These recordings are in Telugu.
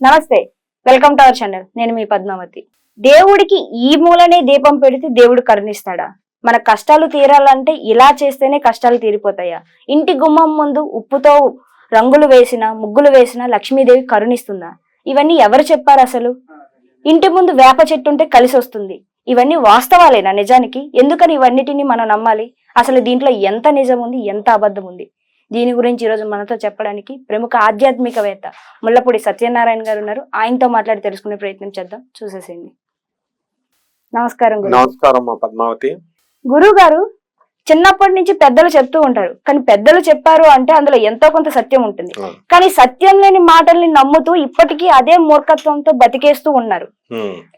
నమస్తే వెల్కమ్ టు అవర్ ఛానల్. నేను మీ పద్మావతి. దేవుడికి ఈ మూలనే దీపం పెడితే దేవుడు కరుణిస్తాడా? మన కష్టాలు తీరాలంటే ఇలా చేస్తేనే కష్టాలు తీరిపోతాయా? ఇంటి గుమ్మం ముందు ఉప్పుతో రంగులు వేసిన ముగ్గులు వేసిన లక్ష్మీదేవి కరుణిస్తుందా? ఇవన్నీ ఎవరు చెప్పారు అసలు? ఇంటి ముందు వేప చెట్టు ఉంటే కలిసి వస్తుంది. ఇవన్నీ వాస్తవాలేనా నిజానికి? ఎందుకని ఇవన్నిటిని మనం నమ్మాలి? అసలు దీంట్లో ఎంత నిజం ఉంది ఎంత అబద్ధం ఉంది? దీని గురించి ఈరోజు మనతో చెప్పడానికి ప్రముఖ ఆధ్యాత్మికవేత్త ముల్లపూడి సత్యనారాయణ గారు ఉన్నారు. ఆయనతో మాట్లాడి తెలుసుకునే ప్రయత్నం చేద్దాం. చూసేసేయండి. నమస్కారం నమస్కారం పద్మావతి. గురువు గారు చిన్నప్పటి నుంచి పెద్దలు చెప్తూ ఉంటారు. కానీ పెద్దలు చెప్పారు అంటే అందులో ఎంతో కొంత సత్యం ఉంటుంది. కానీ సత్యం లేని మాటల్ని నమ్ముతూ ఇప్పటికీ అదే మూర్ఖత్వంతో బతికేస్తూ ఉన్నారు.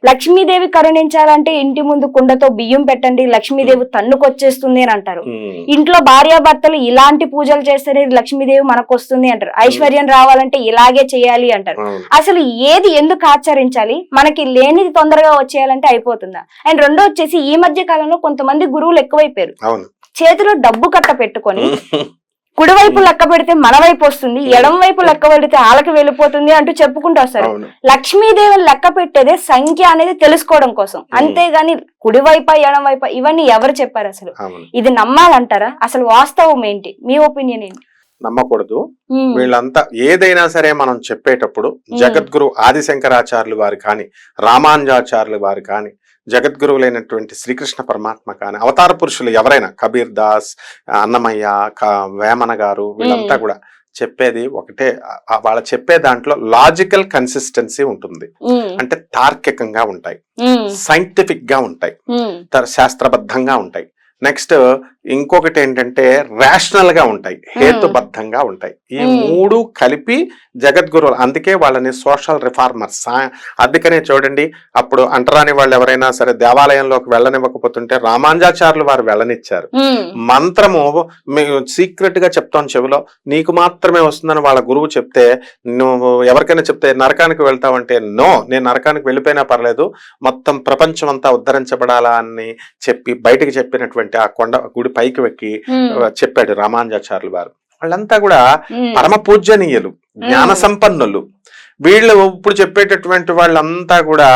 లక్ష్మీదేవి కరుణించాలంటే ఇంటి ముందు కుండతో బియ్యం పెట్టండి లక్ష్మీదేవి తన్నుకొచ్చేస్తుంది అని అంటారు. ఇంట్లో భార్యాభర్తలు ఇలాంటి పూజలు చేస్తేనే లక్ష్మీదేవి మనకు వస్తుంది అంటారు. ఐశ్వర్యం రావాలంటే ఇలాగే చేయాలి అంటారు. అసలు ఏది ఎందుకు ఆచరించాలి? మనకి లేనిది తొందరగా వచ్చేయాలంటే అయిపోతుందా? అండ్ రెండో వచ్చేసి ఈ మధ్య కాలంలో కొంతమంది గురువులు ఎక్కువైపోయారు. చేతిలో డబ్బు కట్ట పెట్టుకొని కుడివైపు లెక్క పెడితే మన వైపు వస్తుంది ఎడం వైపు లెక్క పెడితే ఆళ్ళకి వెళ్ళిపోతుంది అంటూ చెప్పుకుంటూ వస్తారు లక్ష్మీదేవిని లెక్క పెట్టేదే సంఖ్య అనేది తెలుసుకోవడం కోసం. అంతేగాని కుడివైపా ఎడం వైపా ఇవన్నీ ఎవరు చెప్పారు అసలు? ఇది నమ్మాలంటారా? అసలు వాస్తవం ఏంటి? మీ ఒపీనియన్ ఏంటి? నమ్మకూడదు. వీళ్ళంతా ఏదైనా సరే మనం చెప్పేటప్పుడు జగద్గురు ఆదిశంకరాచార్యులు వారు కానీ రామానుజాచార్యులు వారు కానీ జగద్గురువులైనటువంటి శ్రీకృష్ణ పరమాత్మ కానీ అవతార పురుషులు ఎవరైనా కబీర్ దాస్ అన్నమయ్య వేమన గారు వీళ్ళంతా కూడా చెప్పేది ఒకటే వాళ్ళ చెప్పే దాంట్లో లాజికల్ కన్సిస్టెన్సీ ఉంటుంది. అంటే తార్కికంగా ఉంటాయి. సైంటిఫిక్గా ఉంటాయి. శాస్త్రబద్ధంగా ఉంటాయి. నెక్స్ట్ ఇంకొకటి ఏంటంటే రేషనల్గా ఉంటాయి హేతుబద్ధంగా ఉంటాయి. ఈ Hmm. మూడు కలిపి జగద్గురువులు అందుకే వాళ్ళని సోషల్ రిఫార్మర్స్ అందుకనే చూడండి అప్పుడు అంటరాని వాళ్ళు ఎవరైనా సరే దేవాలయంలోకి వెళ్ళనివ్వకపోతుంటే రామానుజాచార్యులు వారు వెళ్ళనిచ్చారు. ఉమ్, మంత్రము సీక్రెట్గా చెప్తాం చెవిలో నీకు మాత్రమే వస్తుందని వాళ్ళ గురువు చెప్తే నువ్వు ఎవరికైనా చెప్తే నరకానికి వెళ్తావంటే నో నేను నరకానికి వెళ్ళిపోయినా పర్లేదు మొత్తం ప్రపంచం అంతా ఉద్ధరించబడాలా అని చెప్పి బయటికి చెప్పినటువంటి ఆ కొండ గుడి పైకి వెక్కి చెప్పాడు రామానుజాచార్యులు వారు. వాళ్ళంతా కూడా పరమ పూజనీయులు జ్ఞాన సంపన్నులు. వీళ్ళు ఇప్పుడు చెప్పేటటువంటి వాళ్ళంతా కూడా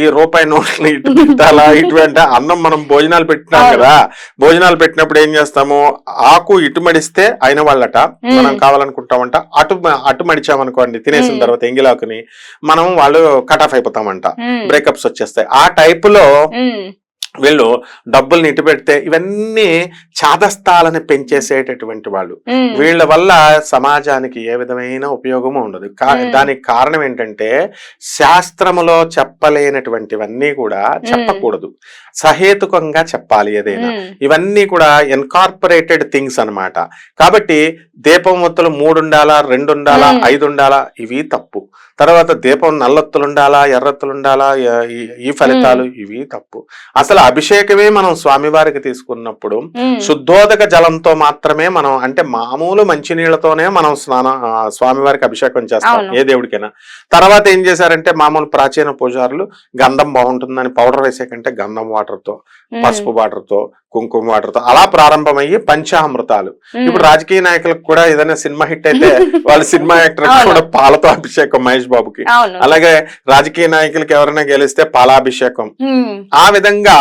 ఈ రూపాయి నోట్లు ఇటు పెట్టాలా ఇటువంటి అన్నం మనం భోజనాలు పెట్టినాం. కదా భోజనాలు పెట్టినప్పుడు ఏం చేస్తాము? ఆకు ఇటు మడిస్తే అయిన వాళ్ళట. మనం కావాలనుకుంటామంట అటు అటు మడిచామనుకోండి తినేసిన. తర్వాత ఎంగిలాకుని మనం వాళ్ళు కట్ ఆఫ్ అయిపోతామంట. బ్రేకప్స్ వచ్చేస్తాయి. ఆ టైపులో వీళ్ళు డబ్బుల్ని ఇటు పెడితే ఇవన్నీ చాదస్తాలని పెంచేసేటటువంటి వాళ్ళు. వీళ్ళ వల్ల సమాజానికి ఏ విధమైన ఉపయోగము ఉండదు. దానికి కారణం ఏంటంటే శాస్త్రములో చెప్పలేనటువంటివన్నీ కూడా చెప్పకూడదు. సహేతుకంగా చెప్పాలి ఏదైనా. ఇవన్నీ కూడా ఎన్కార్పొరేటెడ్ థింగ్స్ అన్నమాట. కాబట్టి దీపం ఒత్తులు మూడు ఉండాలా రెండు ఉండాలా మ్మ్. ఐదు ఉండాలా ఇవి తప్పు. తర్వాత దీపం నల్లొత్తులు ఉండాలా ఎర్రొత్తులు ఉండాలా ఈ ఫలితాలు ఇవి తప్పు. అసలు అభిషేకమే మనం స్వామివారికి తీసుకున్నప్పుడు శుద్ధోదక జలంతో మాత్రమే మనం అంటే మామూలు మంచినీళ్ళతోనే మనం స్నానం స్వామివారికి అభిషేకం చేస్తాం. ఏ దేవుడికైనా. తర్వాత ఏం చేశారంటే మామూలు ప్రాచీన పూజారులు గంధం బాగుంటుందని పౌడర్ వేసే కంటే గంధం వాటర్తో పసుపు వాటర్తో కుంకుమ వాటర్తో అలా ప్రారంభమయ్యి పంచామృతాలు. ఇప్పుడు రాజకీయ నాయకులకు కూడా ఏదైనా సినిమా హిట్ అయితే వాళ్ళ సినిమా యాక్టర్. కూడా పాలతో అభిషేకం మహేష్ బాబుకి. అలాగే రాజకీయ నాయకులకి ఎవరైనా గెలిస్తే పాలాభిషేకం. ఆ విధంగా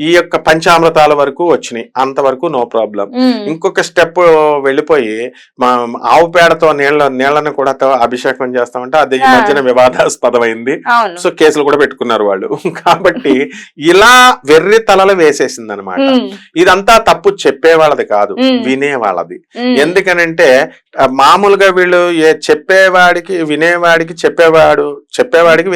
ఈ యొక్క పంచామృతాల వరకు వచ్చినాయి. అంతవరకు నో ప్రాబ్లం ఇంకొక స్టెప్ వెళ్ళిపోయి మా ఆవు పేడతో నీళ్ళ నీళ్ళని కూడా అభిషేకం చేస్తామంటే అది ఈ. మధ్యన వివాదాస్పదమైంది. సో కేసులు కూడా పెట్టుకున్నారు వాళ్ళు. కాబట్టి ఇలా వెర్రి తలలు వేసేసింది అనమాట ఇదంతా తప్పు చెప్పే వాళ్ళది కాదు. వినే వాళ్ళది ఎందుకనంటే మామూలుగా వీళ్ళు ఏ చెప్పేవాడికి వినేవాడికి చెప్పేవాడు చెప్పేవాడికి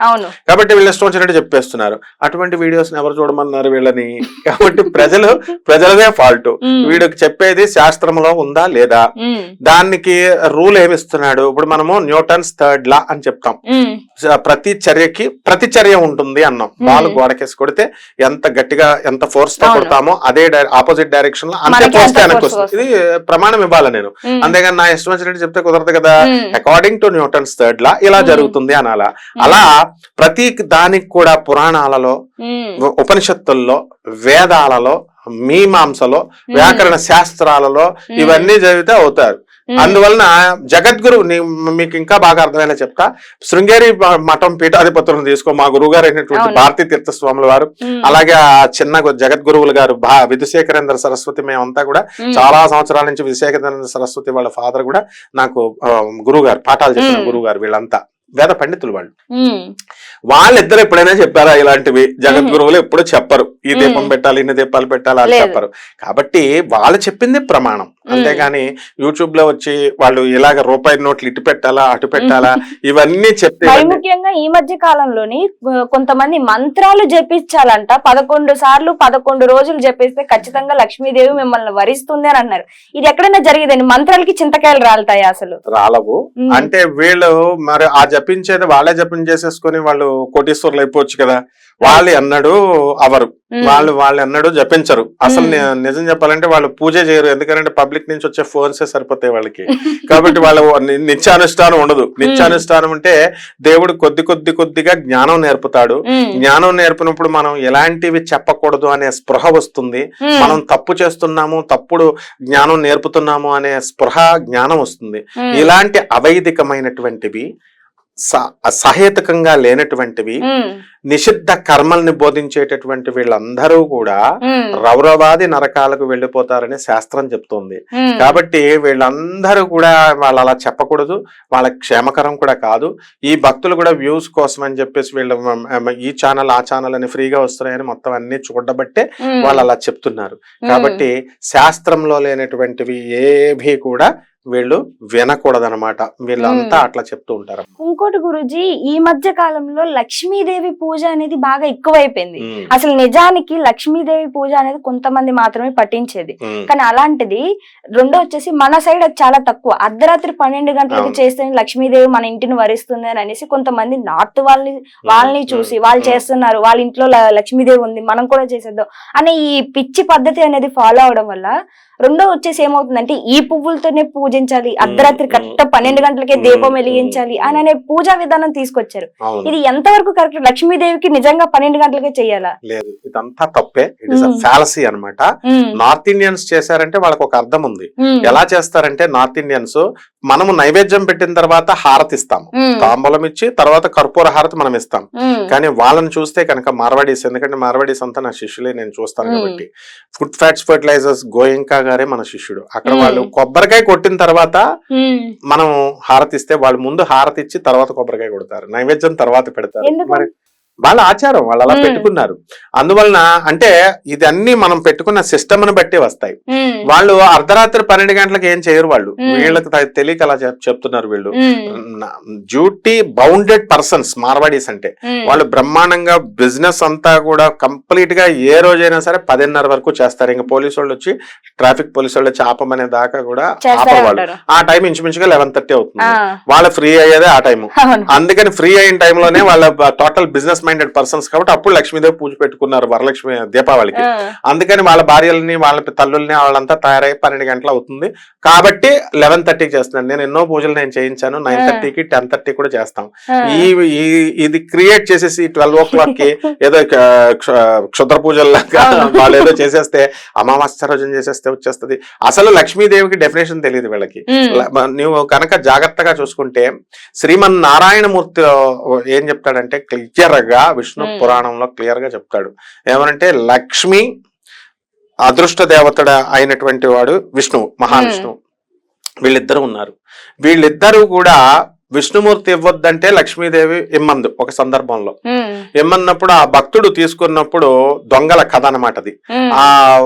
అవును. కాబట్టి వీళ్ళు ఇష్టం వచ్చినట్టు చెప్పేస్తున్నారు. అటువంటి వీడియోస్ ఎవరు చూడమన్నారు వీళ్ళని? కాబట్టి ప్రజలు ప్రజలదే ఫాల్ట్ వీడికి చెప్పేది శాస్త్రంలో ఉందా లేదా? దానికి రూల్ ఏమిస్తున్నాడు ఇప్పుడు మనము న్యూటన్స్ థర్డ్ లా అని చెప్తాం. ప్రతి చర్యకి ప్రతిచర్య ఉంటుంది అన్నాం. బాల్ గోడకేసి కొడితే ఎంత గట్టిగా ఎంత ఫోర్స్తో. కొడతామో అదే ఆపోజిట్ డైరెక్షన్లో అంతే ఫోర్స్ వస్తుంది. ఇది ప్రమాణం ఇవ్వాలి నేను? అంతేగాని నా ఇష్టం వచ్చినట్టు చెప్తే కుదరదు కదా. According to Newton's third law ఇలా. జరుగుతుంది అనాలా. అలా ప్రతి దానికి కూడా పురాణాలలో ఉపనిషత్తుల్లో వేదాలలో మీమాంసలో వ్యాకరణ శాస్త్రాలలో ఇవన్నీ చదివితే అవుతారు. అందువలన జగద్గురు మీకు ఇంకా బాగా అర్థమయ్యేలా చెప్తా. శృంగేరి మఠం పీఠాధిపతులను తీసుకో మా గురువు గారు అయినటువంటి. భారతీ తీర్థ స్వాముల వారు అలాగే ఆ చిన్న జగద్గురువులు గారు విధుశేఖరేంద్ర సరస్వతి మేమంతా కూడా చాలా సంవత్సరాల నుంచి విధుశేఖరేంద్ర సరస్వతి వాళ్ళ ఫాదర్ కూడా నాకు గురువు గారు పాఠాలు చెప్పిన. గురువు గారు వీళ్ళంతా. వేద పండితులు వాళ్ళు. వాళ్ళిద్దరు ఎప్పుడైనా చెప్పారా ఇలాంటివి? జగద్గురువులు ఎప్పుడు చెప్పరు. ఈ దీపం. పెట్టాలి ఇన్ని దీపాలు పెట్టాలి అని. చెప్పరు. కాబట్టి వాళ్ళు చెప్పింది ప్రమాణం. అంతేగాని యూట్యూబ్లో వచ్చి వాళ్ళు ఇలాగ రూపాయి నోట్లు ఇటు పెట్టాలా అటు పెట్టాలా ఇవన్నీ చెప్తే ముఖ్యంగా ఈ మధ్య కాలంలోని కొంతమంది మంత్రాలు జపించాలంట పదకొండు సార్లు పదకొండు రోజులు జపిస్తే ఖచ్చితంగా లక్ష్మీదేవి మిమ్మల్ని వరిస్తుంది అని అన్నారు. ఇది ఎక్కడైనా జరిగేదండి మంత్రాలకి చింతకాయలు రాలుతాయి అసలు? రాలవు. అంటే వీళ్ళు మరి ఆ జపించేది వాళ్ళే జపించేసేసుకొని వాళ్ళు కోటీశ్వరులు అయిపోవచ్చు కదా. వాళ్ళు అన్నాడు అవరు వాళ్ళు వాళ్ళు అన్నాడు జపించరు. అసలు నిజం చెప్పాలంటే వాళ్ళు పూజ చేయరు. ఎందుకంటే పబ్లిక్ నుంచి వచ్చే ఫోన్సే సరిపోతాయి వాళ్ళకి. కాబట్టి వాళ్ళ నిత్యానుష్ఠానం ఉండదు. నిత్యానుష్ఠానం అంటే దేవుడు కొద్ది కొద్ది కొద్దిగా జ్ఞానం నేర్పుతాడు. జ్ఞానం నేర్పినప్పుడు మనం ఎలాంటివి చెప్పకూడదు అనే స్పృహ వస్తుంది. మనం తప్పు చేస్తున్నాము తప్పుడు జ్ఞానం నేర్పుతున్నాము అనే స్పృహ జ్ఞానం వస్తుంది. ఇలాంటి అవైదికమైనటువంటివి సహేతుకంగా లేనటువంటివి నిషిద్ధ కర్మల్ని బోధించేటటువంటి వీళ్ళందరూ కూడా రౌరవాది నరకాలకు వెళ్ళిపోతారని శాస్త్రం చెప్తోంది. కాబట్టి వీళ్ళందరూ కూడా వాళ్ళు అలా చెప్పకూడదు వాళ్ళ క్షేమకరం కూడా కాదు. ఈ భక్తులు కూడా వ్యూస్ కోసం అని చెప్పేసి వీళ్ళు ఈ ఛానల్ ఆ ఛానల్ అని ఫ్రీగా వస్తున్నాయని మొత్తం అన్ని చూడబట్టే వాళ్ళు అలా చెప్తున్నారు. కాబట్టి శాస్త్రంలో లేనటువంటివి ఏవి కూడా వీళ్ళు వినకూడదనమాట వీళ్ళంతా అట్లా చెప్తూ ఉంటారు. ఇంకోటి గురుజీ ఈ మధ్య కాలంలో లక్ష్మీదేవి పూజ అనేది బాగా ఎక్కువైపోయింది. అసలు నిజానికి లక్ష్మీదేవి పూజ అనేది కొంతమంది మాత్రమే పట్టించేది. కానీ అలాంటిది రెండో వచ్చేసి మన సైడ్ అది చాలా తక్కువ. అర్ధరాత్రి పన్నెండు గంటలకు. చేస్తే లక్ష్మీదేవి మన ఇంటిని వరిస్తుంది అని అనేసి కొంతమంది నార్త్ వాళ్ళని వాళ్ళని చూసి వాళ్ళు. చేస్తున్నారు. వాళ్ళ ఇంట్లో లక్ష్మీదేవి ఉంది మనం కూడా చేసేద్దాం. అనే ఈ పిచ్చి పద్ధతి అనేది ఫాలో అవడం వల్ల రెండో వచ్చేసి ఏమవుతుందంటే ఈ పువ్వులతోనే పూజించాలి అర్ధరాత్రి కరెక్ట్ పన్నెండు గంటలకే దీపం వెలిగించాలి. అని అనే పూజా విధానం తీసుకొచ్చారు. ఇది ఎంతవరకు కరెక్ట్? లక్ష్మీదేవికి నిజంగా పన్నెండు గంటలకే చెయ్యాలా లేదు ఇదంతా తప్పే. It is. ఫ్యాలసీ అన్నమాట. ఉమ్, నార్త్ ఇండియన్స్ చేశారంటే వాళ్ళకి ఒక అర్థం ఉంది. ఎలా చేస్తారంటే నార్త్ ఇండియన్స్ మనము నైవేద్యం పెట్టిన తర్వాత హారతి ఇస్తాం ఉమ్, తాంబూలం ఇచ్చి తర్వాత కర్పూర హారతి మనం ఇస్తాం. కానీ వాళ్ళని చూస్తే కనుక మార్వాడీస్ ఎందుకంటే మార్వాడీస్ అంతా నా శిష్యులే నేను చూస్తాను. కాబట్టి. ఫుడ్ ఫ్యాట్స్ ఫర్టిలైజర్స్ గోయంకా గారే మన శిష్యుడు అక్కడ. వాళ్ళు కొబ్బరికాయ కొట్టిన తర్వాత. మనం హారతి ఇస్తే వాళ్ళు ముందు హారతి ఇచ్చి తర్వాత కొబ్బరికాయ కొడతారు నైవేద్యం తర్వాత పెడతారు? మరి వాళ్ళ ఆచారం వాళ్ళు అలా. పెట్టుకున్నారు. అందువలన అంటే ఇది అన్ని మనం పెట్టుకున్న సిస్టమ్ని బట్టి వస్తాయి. వాళ్ళు అర్ధరాత్రి పన్నెండు గంటలకు ఏం చేయరు వాళ్ళు. వీళ్ళకి తెలియక అలా చెప్- చెప్తున్నారు వీళ్ళు. డ్యూటీ బౌండెడ్ పర్సన్స్ మార్వాడీస్ అంటే. వాళ్ళు బ్రహ్మాండంగా బిజినెస్ అంతా కూడా కంప్లీట్గా ఏ రోజైనా సరే పదిన్నర వరకు చేస్తారు. ఇంకా పోలీసు వాళ్ళు వచ్చి ట్రాఫిక్ పోలీసు వాళ్ళు వచ్చి ఆపమనే దాకా కూడా ఆపవాళ్ళు ఆ టైం ఇంచుమించుగా లెవెన్ థర్టీ అవుతుంది. వాళ్ళ ఫ్రీ అయ్యేదే ఆ టైం అందుకని ఫ్రీ అయిన టైంలోనే వాళ్ళ టోటల్ బిజినెస్ మైండెడ్ పర్సన్స్ కాబట్టి అప్పుడు లక్ష్మీదేవి పూజ పెట్టుకున్నారు వరలక్ష్మి దీపావళికి. అందుకని వాళ్ళ భార్యలని వాళ్ళ తల్లుల్ని వాళ్ళంతా తయారై పన్నెండు గంటలు అవుతుంది. కాబట్టి లెవెన్ థర్టీకి చేస్తున్నాను. నేను ఎన్నో పూజలు నేను చేయించాను. నైన్. థర్టీకి టెన్ థర్టీ కూడా చేస్తాం. ఈ ఇది క్రియేట్ చేసేసి ట్వెల్వ్ ఓ క్లాక్కి ఏదో క్షుద్ర పూజల్లాగా. వాళ్ళు ఏదో చేసేస్తే అమావాస్య రోజున చేసేస్తే వచ్చేస్తది. అసలు లక్ష్మీదేవికి డెఫినేషన్ తెలియదు వీళ్ళకి. నువ్వు కనుక జాగ్రత్తగా చూసుకుంటే శ్రీమన్ నారాయణమూర్తి ఏం చెప్తాడంటే క్లియర్గా విష్ణు Hmm. పురాణంలో క్లియర్గా చెప్తాడు. ఏమనంటే లక్ష్మి అదృష్ట దేవతడ అయినటువంటి వాడు విష్ణువు మహావిష్ణువు. వీళ్ళిద్దరూ ఉన్నారు. వీళ్ళిద్దరూ కూడా విష్ణుమూర్తి ఇవ్వద్దంటే లక్ష్మీదేవి ఇమ్మందు ఒక సందర్భంలో. ఇమ్మన్నప్పుడు ఆ భక్తుడు తీసుకున్నప్పుడు దొంగల కథ అన్నమాట అది. ఆ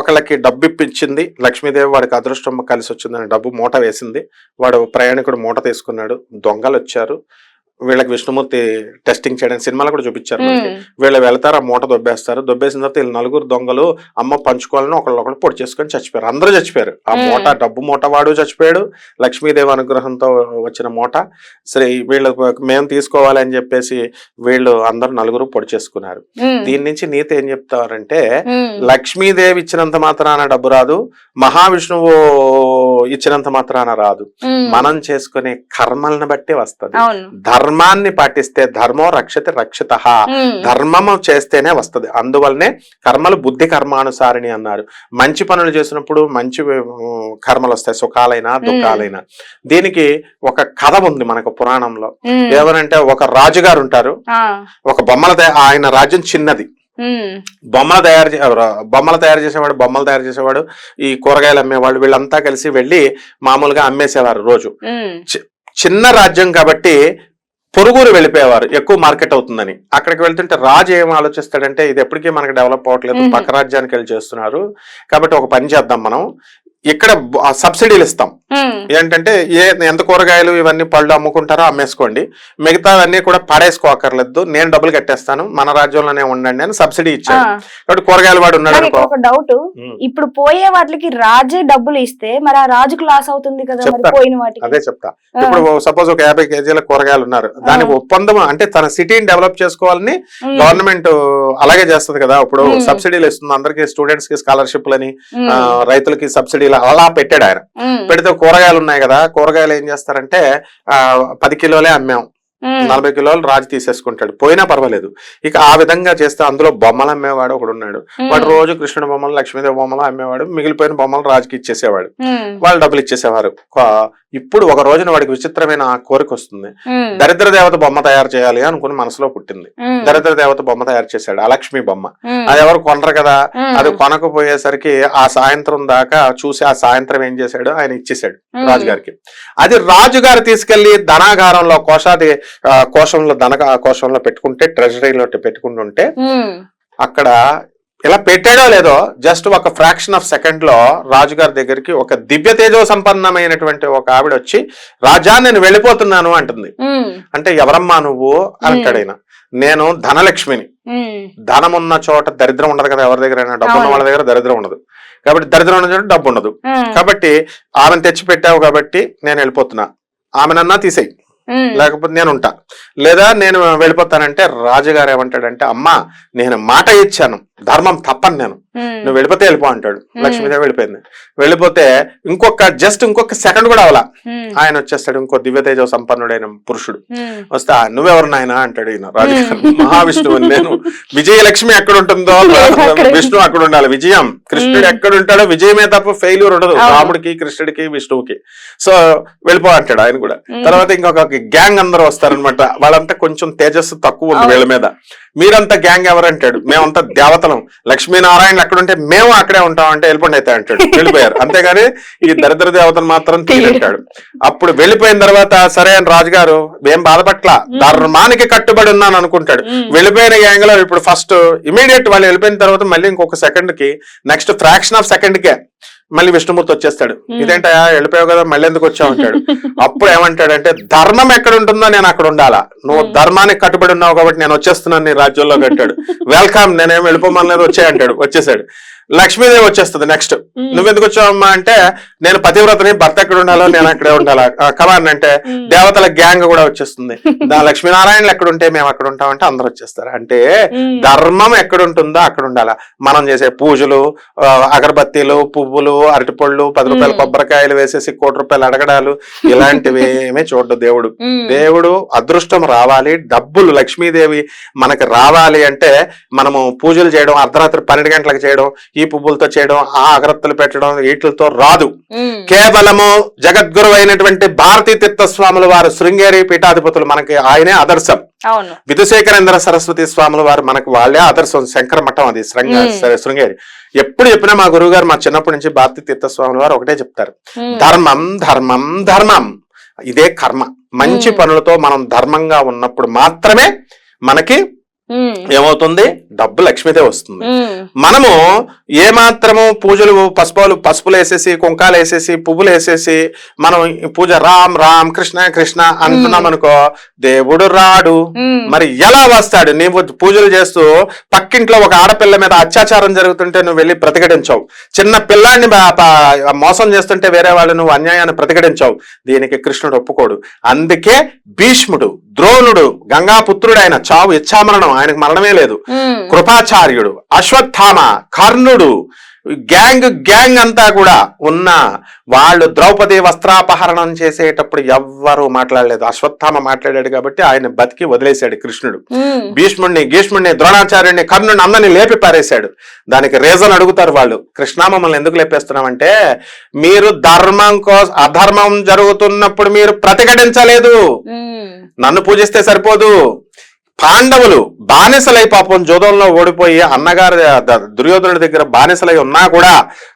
ఒకళ్ళకి డబ్బు ఇప్పించింది లక్ష్మీదేవి వాడికి అదృష్టం కలిసి వచ్చిందని డబ్బు మూట వేసింది. వాడు ప్రయాణికుడు మూట తీసుకున్నాడు దొంగలు వచ్చారు వీళ్ళకి విష్ణుమూర్తి టెస్టింగ్ చేయడానికి సినిమాలో కూడా చూపించారు వీళ్ళు వెళ్తారు ఆ మూట దొబ్బేస్తారు. దొబ్బేసిన తర్వాత వీళ్ళు నలుగురు దొంగలు అమ్మ పంచుకోవాలని ఒకళ్ళొకళ్ళు పొడి చేసుకొని చచ్చిపోయారు. అందరూ చచ్చిపోయారు. ఆ. మూట డబ్బు మూట వాడు చచ్చిపోయాడు. లక్ష్మీదేవి అనుగ్రహంతో వచ్చిన మూట. సరే వీళ్ళు మేము తీసుకోవాలి అని చెప్పేసి వీళ్ళు అందరూ నలుగురు పొడి చేసుకున్నారు. దీని నుంచి నీతి ఏం చెప్తారంటే లక్ష్మీదేవి ఇచ్చినంత మాత్రాన డబ్బు రాదు. మహావిష్ణువు ఇచ్చినంత మాత్రాన రాదు. మనం చేసుకునే కర్మలను బట్టి వస్తది. ధర్మాన్ని పాటిస్తే ధర్మో రక్షతి రక్షిత. ధర్మము చేస్తేనే వస్తది. అందువల్లనే కర్మలు బుద్ధి కర్మానుసారిణి అన్నారు. మంచి పనులు చేసినప్పుడు మంచి కర్మలు వస్తాయి. సుఖాలైనా దుఃఖాలైనా. దీనికి ఒక కథ ఉంది మనకు పురాణంలో. ఏమనంటే ఒక రాజుగారు ఉంటారు. ఒక బొమ్మల ఆయన రాజ్యం చిన్నది. బొమ్మలు తయారు బొమ్మలు తయారు చేసేవాడు బొమ్మలు తయారు చేసేవాడు ఈ కూరగాయలు అమ్మేవాళ్ళు వీళ్ళంతా కలిసి వెళ్ళి మామూలుగా అమ్మేసేవారు రోజు. చిన్న రాజ్యం కాబట్టి పొరుగురు వెళ్ళిపోయేవారు ఎక్కువ మార్కెట్ అవుతుందని అక్కడికి వెళ్తుంటే రాజు ఏం ఆలోచిస్తాడంటే ఇది ఎప్పటికీ మనకి డెవలప్ అవ్వట్లేదు. పక్క రాజ్యానికి వెళ్ళి చేస్తున్నారు కాబట్టి ఒక పని చేద్దాం మనం ఇక్కడ సబ్సిడీలు ఇస్తాం. ఏంటంటే ఏ ఎంత కూరగాయలు ఇవన్నీ పళ్ళు అమ్ముకుంటారో అమ్మేసుకోండి మిగతావన్నీ కూడా పడేసుకోకర్లేదు నేను డబ్బులు కట్టేస్తాను మన రాజ్యంలోనే ఉండండి అని సబ్సిడీ ఆ. ఇచ్చాడు కాబట్టి కూరగాయలు వాడు ఉన్నాడు ఒక డౌట్ ఇప్పుడు పోయే వాటికి రాజే డబ్బులు ఇస్తే మరి ఆ రాజుకు లాస్ అవుతుంది కదా మరి చెప్తాను. పోయిన వాటికి అదే చెప్తా. ఇప్పుడు సపోజ్ ఒక యాభై కేజీల కూరగాయలు ఉన్నారు దాని. ఒప్పందం అంటే తన సిటీని డెవలప్ చేసుకోవాలని. గవర్నమెంట్ అలాగే చేస్తది కదా ఇప్పుడు. సబ్సిడీలు ఇస్తుంది అందరికి స్టూడెంట్స్కి స్కాలర్షిప్లు అని ఉమ్. ఆ, రైతులకి సబ్సిడీలు అలా పెట్టాడు ఆయన. పెడితే కూరగాయలు ఉన్నాయి కదా కూరగాయలు ఏం చేస్తారంటే ఆ పది కిలోలే అమ్మాం. నలభై కిలోలు రాజు తీసేసుకుంటాడు. పోయినా పర్వాలేదు. ఇక ఆ విధంగా చేస్తే అందులో బొమ్మలు అమ్మేవాడు ఒకడు ఉన్నాడు. వాడు రోజు కృష్ణుడి బొమ్మలు లక్ష్మీదేవి బొమ్మలు అమ్మేవాడు. మిగిలిపోయిన బొమ్మలు రాజుకి ఇచ్చేసేవాడు. వాళ్ళు డబ్బులు ఇచ్చేసేవారు. ఇప్పుడు ఒక రోజున వాడికి విచిత్రమైన ఆ కోరిక వస్తుంది. దరిద్ర దేవత బొమ్మ తయారు చేయాలి అనుకుని మనసులో పుట్టింది. దరిద్ర దేవత బొమ్మ తయారు చేశాడు అలక్ష్మి బొమ్మ. అది ఎవరు కొనరు కదా. అది కొనకపోయేసరికి ఆ సాయంత్రం దాకా చూసి ఆ సాయంత్రం ఏం చేశాడు ఆయన ఇచ్చేశాడు ఉమ్. రాజుగారికి అది రాజుగారు తీసుకెళ్ళి ధనాగారంలో కోశాది కోశంలో ధన కోశంలో పెట్టుకుంటే ట్రెజరీలో పెట్టుకుంటుంటే. అక్కడ ఇలా పెట్టాడో లేదో జస్ట్ ఒక ఫ్రాక్షన్ ఆఫ్ సెకండ్లో రాజుగారి దగ్గరికి ఒక దివ్య తేజో సంపన్నమైనటువంటి ఒక ఆవిడ వచ్చి రాజా నేను వెళ్ళిపోతున్నాను అంటుంది. అంటే ఎవరమ్మా నువ్వు అంటాడు ఆయన నేను ధనలక్ష్మిని. ధనం ఉన్న చోట దరిద్రం ఉండదు కదా ఎవరి దగ్గర డబ్బు ఉన్న. వాళ్ళ దగ్గర దరిద్రం ఉండదు కాబట్టి దరిద్రం ఉన్న చోట డబ్బు ఉండదు. కాబట్టి ఆమెను తెచ్చి పెట్టావు కాబట్టి నేను వెళ్ళిపోతున్నా ఆమెనన్నా తీసేయి. లేకపోతే నేను ఉంటా లేదా నేను వెళ్ళిపోతానంటే రాజుగారు ఏమంటాడంటే అమ్మా నేను మాట ఇచ్చాను ధర్మం తప్పను నేను. నువ్వు వెళ్ళిపోతే వెళ్ళిపో అంటాడు. లక్ష్మీదేవి వెళ్ళిపోయింది. వెళ్ళిపోతే ఇంకొక జస్ట్ ఇంకొక సెకండ్ కూడా అవలా. ఆయన వచ్చేస్తాడు ఇంకో దివ్యతేజ సంపన్నుడైన పురుషుడు. వస్తే "ఆ, నువ్వెవరు నాయన అంటాడు ఈయన రాజుగారు. మహావిష్ణువు నేను. విజయలక్ష్మి ఎక్కడ ఉంటుందో. విష్ణు అక్కడ ఉండాలి విజయం. కృష్ణుడు. ఎక్కడ ఉంటాడో విజయమే తప్ప ఫెయిల్యూర్ ఉండదు. రాముడికి కృష్ణుడికి విష్ణువుకి. సో వెళ్ళిపో అంటాడు ఆయన కూడా. తర్వాత ఇంకొక గ్యాంగ్ అందరూ వస్తారనమాట వాళ్ళంతా కొంచెం తేజస్సు తక్కువ ఉంది. వీళ్ళ మీద. మీరంతా గ్యాంగ్ ఎవరంటాడు మేమంతా దేవతలం. లక్ష్మీనారాయణ అక్కడ ఉంటే మేము అక్కడే ఉంటాం అంటే వెళ్ళిపోండి అయితే అంటాడు. వెళ్ళిపోయారు. అంతేగాని ఈ దరిద్ర దేవతను మాత్రం తీరంటాడు అప్పుడు వెళ్ళిపోయిన తర్వాత సరే అని రాజుగారు ఏం బాధపట్ల. ధర్మానికి కట్టుబడి ఉన్నాను అనుకుంటాడు. వెళ్ళిపోయిన గ్యాంగ్లో ఇప్పుడు ఫస్ట్ ఇమీడియట్ వాళ్ళు వెళ్ళిపోయిన తర్వాత మళ్ళీ ఇంకొక సెకండ్కి నెక్స్ట్ ఫ్రాక్షన్ ఆఫ్ సెకండ్ కే. మళ్ళీ విష్ణుమూర్తి వచ్చేస్తాడు. ఇదేంటయా వెళ్ళిపోయావు కదా మళ్ళీ ఎందుకు వచ్చావు అంటాడు. అప్పుడు ఏమంటాడంటే ధర్మం ఎక్కడ ఉంటుందో నేను అక్కడ ఉండాలా? నువ్వు. ధర్మానికి కట్టుబడి ఉన్నావు కాబట్టి నేను వచ్చేస్తున్నాను నీ రాజ్యంలోకి అంటాడు. వెల్కమ్ నేనేం వెళ్ళిపోమనలేదు వచ్చే అంటాడు. వచ్చేసాడు. లక్ష్మీదేవి వచ్చేస్తుంది నెక్స్ట్ మ్మ్. నువ్వెందుకు వచ్చావమ్మా అంటే నేను పతివ్రతని భర్త ఎక్కడ ఉండాలో నేను అక్కడే ఉండాలా కమాన్ అంటే. దేవతల గ్యాంగ్ కూడా వచ్చేస్తుంది దా లక్ష్మీనారాయణలు ఎక్కడ ఉంటే మేము అక్కడ ఉంటామంటే అందరూ వచ్చేస్తారు అంటే. ధర్మం ఎక్కడ ఉంటుందో అక్కడ ఉండాలా మనం చేసే పూజలు అగరబత్తీలు పువ్వులు అరటిపళ్ళు పది రూపాయల. కొబ్బరికాయలు వేసేసి కోటి రూపాయలు అడగడాలు ఇలాంటివి ఏమీ చూడడు దేవుడు. దేవుడు అదృష్టం రావాలి డబ్బులు లక్ష్మీదేవి మనకి రావాలి అంటే మనము పూజలు చేయడం అర్ధరాత్రి పన్నెండు గంటలకు చేయడం ఈ పువ్వులతో చేయడం ఆ అగరత్తులు పెట్టడం వీటితో రాదు. కేవలము జగద్గురు అయినటువంటి భారతీ తీర్థస్వాముల వారు శృంగేరి పీఠాధిపతులు మనకి ఆయనే ఆదర్శం విధుశేఖరేంద్ర సరస్వతి స్వాముల వారు మనకు వాళ్ళే ఆదర్శం శంకర మఠం అది. శృంగేరి ఎప్పుడు చెప్పినా మా గురువు గారు మా చిన్నప్పటి నుంచి భారతీ తీర్థస్వాముల వారు ఒకటే చెప్తారు. ధర్మం ధర్మం ధర్మం ఇదే కర్మ మంచి. పనులతో మనం ధర్మంగా ఉన్నప్పుడు మాత్రమే మనకి. ఏమవుతుంది? డబ్బు లక్ష్మీదే వస్తుంది. మనము ఏ మాత్రము పూజలు పసుపులు పసుపులు వేసేసి కుంకాలు వేసేసి పువ్వులు వేసేసి మనం పూజ రామ్ రామ్ కృష్ణ కృష్ణ అంటున్నాం అనుకో దేవుడు రాడు. మరి ఎలా వస్తాడు? నీవు పూజలు చేస్తూ పక్కింట్లో ఒక ఆడపిల్ల మీద అత్యాచారం జరుగుతుంటే నువ్వు వెళ్ళి ప్రతిఘటించావు. చిన్న పిల్లాన్ని మోసం చేస్తుంటే వేరే వాళ్ళు నువ్వు అన్యాయాన్ని ప్రతిఘటించావు. దీనికి కృష్ణుడు ఒప్పుకోడు. అందుకే భీష్ముడు ద్రోణుడు గంగాపుత్రుడు ఆయన చావు ఇచ్చామరణం ఆయనకు మరణమే లేదు. కృపాచార్యుడు అశ్వత్థామ కర్ణుడు గ్యాంగ్ గ్యాంగ్ అంతా కూడా ఉన్న వాళ్ళు ద్రౌపది వస్త్రాపహరణం చేసేటప్పుడు ఎవ్వరూ మాట్లాడలేదు. అశ్వత్థామ మాట్లాడాడు కాబట్టి ఆయన బతికి వదిలేశాడు కృష్ణుడు. భీష్ముడిని గీష్ముడిని ద్రోణాచార్యుడిని కర్ణుడిని అందరినీ లేపి పారేశాడు. దానికి రీజన్ అడుగుతారు వాళ్ళు. కృష్ణ మమ్మల్ని ఎందుకు లేపేస్తున్నామంటే మీరు ధర్మం కోసం అధర్మం జరుగుతున్నప్పుడు మీరు ప్రతిఘటించలేదు. నన్ను పూజిస్తే సరిపోదు. పాండవులు బానిసలై పాపం జోదంలో ఓడిపోయి అన్నగారి దుర్యోధనుడి దగ్గర బానిసలై ఉన్నా కూడా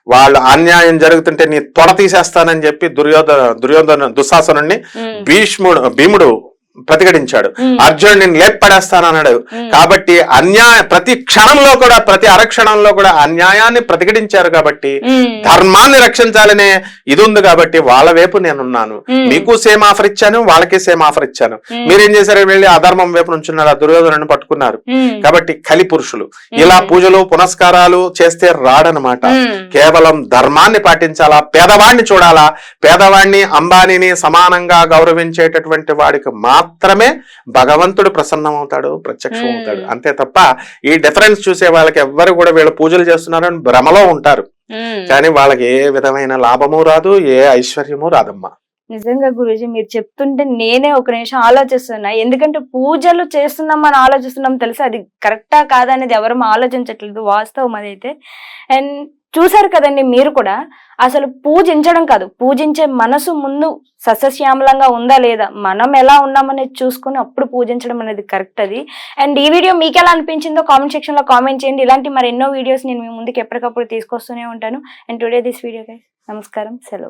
వాళ్ళు అన్యాయం జరుగుతుంటే నీ తొడ తీసేస్తానని చెప్పి దుర్యోధన దుర్యోధన దుశ్శాసనుడిని భీష్ముడు భీముడు ప్రతిఘటించాడు. అర్జునుడిని లేపడేస్తానన్నాడు. ఉమ్. కాబట్టి అన్యాయ ప్రతి క్షణంలో కూడా ప్రతి అరక్షణంలో కూడా అన్యాయాన్ని ప్రతిఘటించారు కాబట్టి ధర్మాన్ని రక్షించాలనే ఇది ఉంది కాబట్టి వాళ్ళ వైపు నేనున్నాను. మీకు సేమ్ ఆఫర్ ఇచ్చాను వాళ్ళకి సేమ్ ఆఫర్ ఇచ్చాను. మీరేం చేశారు? వెళ్ళి అధర్మం వైపు నుంచున్నారు ఆ దుర్యోధనను పట్టుకున్నారు. కాబట్టి కలి పురుషులు. ఇలా పూజలు పునస్కారాలు చేస్తే రాడనమాట. కేవలం ధర్మాన్ని పాటించాలా? పేదవాడిని చూడాలా? పేదవాడిని అంబానీని సమానంగా గౌరవించేటటువంటి వాడికి మాత్రమే భగవంతుడు ప్రసన్నమవుతాడు ప్రత్యక్షం అవుతాడు. అంతే తప్ప ఈ డిఫరెన్స్ చూసే వాళ్ళకి ఎవ్వరు కూడా వీళ్ళు పూజలు చేస్తున్నారని భ్రమలో ఉంటారు. కానీ వాళ్ళకి ఏ విధమైన లాభము రాదు ఏ ఐశ్వర్యము రాదమ్మా. నిజంగా గురూజీ మీరు చెప్తుంటే నేనే ఒక నిమిషం ఆలోచిస్తున్నా. ఎందుకంటే పూజలు చేస్తున్నాం అని ఆలోచిస్తున్నాం తెలుసు? అది కరెక్టా కాదా అనేది ఎవరు ఆలోచించట్లేదు. వాస్తవం అదైతే. అండ్ చూశారు కదండి మీరు కూడా అసలు పూజించడం కాదు పూజించే మనసు ముందు సస్యశ్యామలంగా ఉందా లేదా మనం ఎలా ఉన్నామనేది చూసుకుని అప్పుడు పూజించడం అనేది కరెక్ట్ అది. అండ్ ఈ వీడియో మీకు ఎలా అనిపించిందో కామెంట్ సెక్షన్లో కామెంట్ చేయండి. ఇలాంటి మరి ఎన్నో వీడియోస్ నేను మీ ముందుకు ఎప్పటికప్పుడు తీసుకొస్తూనే ఉంటాను. And today this video guys నమస్కారం. సెలవు.